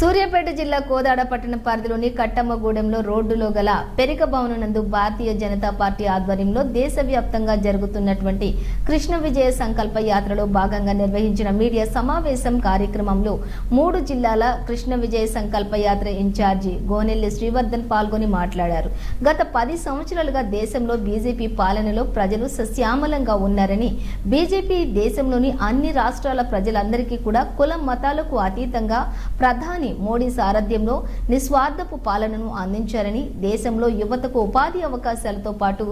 సూర్యాపేట జిల్లా కోదాడ పట్టణ పరిధిలోని కట్టమ్మగూడెంలో రోడ్డులో గల పెరిక భవనం నందు భారతీయ జనతా పార్టీ ఆధ్వర్యంలో దేశవ్యాప్తంగా జరుగుతున్నటువంటి కృష్ణ విజయ సంకల్ప యాత్రలో భాగంగా నిర్వహించిన మీడియా సమావేశం కార్యక్రమంలో మూడు జిల్లాల కృష్ణ విజయ సంకల్ప యాత్ర ఇన్ఛార్జి గోనెల్లి శ్రీవర్ధన్ పాల్గొని మాట్లాడారు. గత పది సంవత్సరాలుగా దేశంలో బీజేపీ పాలనలో ప్రజలు సస్యామలంగా ఉన్నారని బీజేపీ దేశంలోని అన్ని రాష్ట్రాల ప్రజలందరికీ కూడా కుల మతాలకు అతీతంగా ప్రధాని మోడీ సారథ్యంలో నిస్వార్థపు పాలనను అందించారని దేశంలో యువతకు ఉపాధి అవకాశాలతో పాటు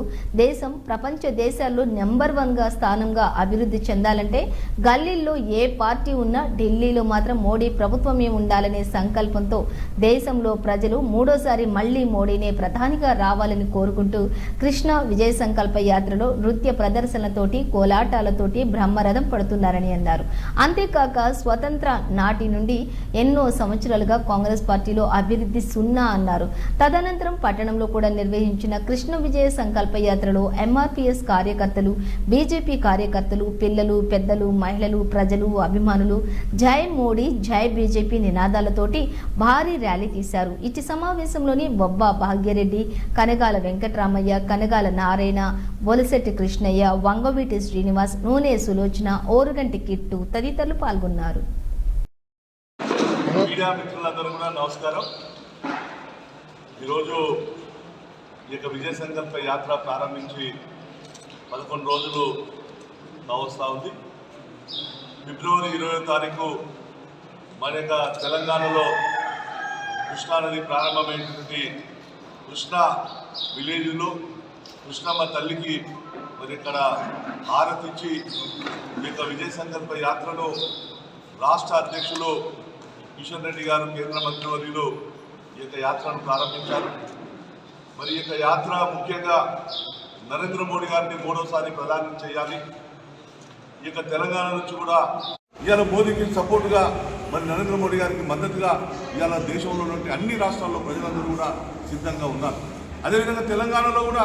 దేశం ప్రపంచ దేశాల్లో నెంబర్ వన్గా స్థానంగా అభివృద్ధి చెందాలంటే గల్లీల్లో ఏ పార్టీ ఉన్నా ఢిల్లీలో మాత్రం మోడీ ప్రభుత్వమే ఉండాలనే సంకల్పంతో దేశంలో ప్రజలు మూడోసారి మళ్ళీ మోడీనే ప్రధానిగా రావాలని కోరుకుంటూ కృష్ణ విజయ సంకల్ప యాత్రలో నృత్య ప్రదర్శనలతోటి కోలాటాలతోటి బ్రహ్మరథం పడుతున్నారని అన్నారు. అంతేకాక స్వతంత్ర నాటి నుండి ఎన్నో సంవత్సరాలుగా కాంగ్రెస్ పార్టీలో అభివృద్ధి సున్నా అన్నారు. తదనంతరం పట్టణంలో కూడా నిర్వహించిన కృష్ణ విజయ సంకల్ప యాత్రలో ఎంఆర్పీఎస్ కార్యకర్తలు బీజేపీ కార్యకర్తలు పిల్లలు పెద్దలు మహిళలు ప్రజలు అభిమానులు జై మోడీ జై బీజేపీ నినాదాలతోటి భారీ ర్యాలీ తీశారు. ఇటు సమావేశంలోని బొబ్బా భాగ్యరెడ్డి కనగాల వెంకటరామయ్య కనగాల నారాయణ బొలసెట్టి కృష్ణయ్య వంగవీటి శ్రీనివాస్ నూనె సులోచన ఓరుగంటి కిట్టు తదితరులు పాల్గొన్నారు. మీడియా మిత్రులందరూ కూడా నమస్కారం. ఈరోజు ఈ యొక్క విజయ సంకల్ప యాత్ర ప్రారంభించి పదకొండు రోజులు కావస్తా ఉంది. ఫిబ్రవరి ఇరవై తారీఖు మన యొక్క తెలంగాణలో కృష్ణానది ప్రారంభమైనటువంటి కృష్ణ విలేజ్లో కృష్ణమ్మ తల్లికి మరి ఇక్కడ హారతిచ్చి ఈ యొక్క విజయ సంకల్ప యాత్రను రాష్ట్ర అధ్యక్షులు కిషన్ రెడ్డి గారు కేంద్ర మంత్రివర్యులు ఈ యొక్క యాత్రను ప్రారంభించారు. మరి ఈ యొక్క యాత్ర ముఖ్యంగా నరేంద్ర మోడీ గారిని మూడోసారి ప్రధానం చేయాలి. ఈ యొక్క తెలంగాణ నుంచి కూడా ఇవాళ మోదీకి సపోర్టుగా మరి నరేంద్ర మోడీ గారికి మద్దతుగా ఇవాళ దేశంలో ఉన్నటువంటి అన్ని రాష్ట్రాల్లో ప్రజలందరూ కూడా సిద్ధంగా ఉన్నారు. అదేవిధంగా తెలంగాణలో కూడా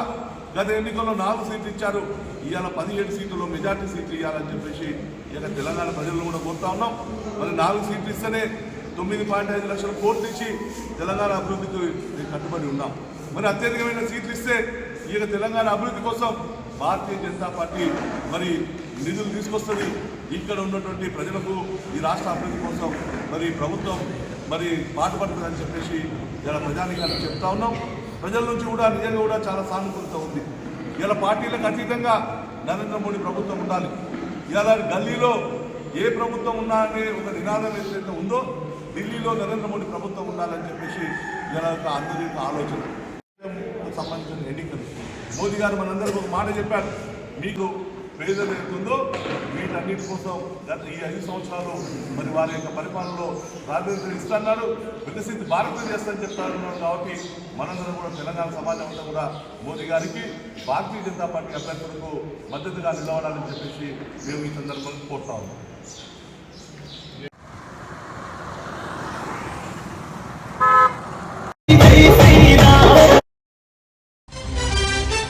గత ఎన్నికల్లో నాలుగు సీట్లు ఇచ్చారు. ఇవాళ పదిహేడు సీట్లలో మెజార్టీ సీట్లు ఇవ్వాలని చెప్పేసి ఇక తెలంగాణ ప్రజలను కూడా కోరుతా ఉన్నాం. మరి నాలుగు సీట్లు ఇస్తేనే తొమ్మిది పాయింట్ ఐదు లక్షల కోట్లు ఇచ్చి తెలంగాణ అభివృద్ధికి కట్టుబడి ఉన్నాం. మరి అత్యధికమైన సీట్లు ఇస్తే ఈయన తెలంగాణ అభివృద్ధి కోసం భారతీయ జనతా పార్టీ మరి నిధులు తీసుకొస్తుంది. ఇక్కడ ఉన్నటువంటి ప్రజలకు ఈ రాష్ట్ర అభివృద్ధి కోసం మరి ప్రభుత్వం మరి పాటుపడుతుందని చెప్పేసి ఇలా ప్రజానికానికి చెప్తా ఉన్నాం. ప్రజల నుంచి కూడా నిజంగా కూడా చాలా సానుకూలత ఉంది. ఇలా పార్టీలకు అతీతంగా నరేంద్ర మోడీ ప్రభుత్వం ఉండాలి. ఇలా గల్లీలో ఏ ప్రభుత్వం ఉన్నా అనే ఒక నినాదం ఏదైతే ఉందో ఢిల్లీలో నరేంద్ర మోడీ ప్రభుత్వం ఉండాలని చెప్పేసి జనాలకు అందరి ఆలోచన. సంబంధించిన ఎన్నికలు మోదీ గారు మనందరికీ ఒక మాట చెప్పారు. మీకు పేదలు ఏదైతుందో వీటన్నిటి కోసం గత ఈ ఐదు సంవత్సరాలు మరి వారి యొక్క పరిపాలనలో ప్రాధాన్యత ఇస్తున్నారు వికసిత భారతం చేస్తారని చెప్తారు కాబట్టి మనందరం కూడా తెలంగాణ సమాజం అంతా కూడా మోదీ గారికి భారతీయ జనతా పార్టీ అభ్యర్థులకు మద్దతుగా నిలవడాలని చెప్పేసి మేము ఈ సందర్భంగా కోరుతా ఉన్నాం.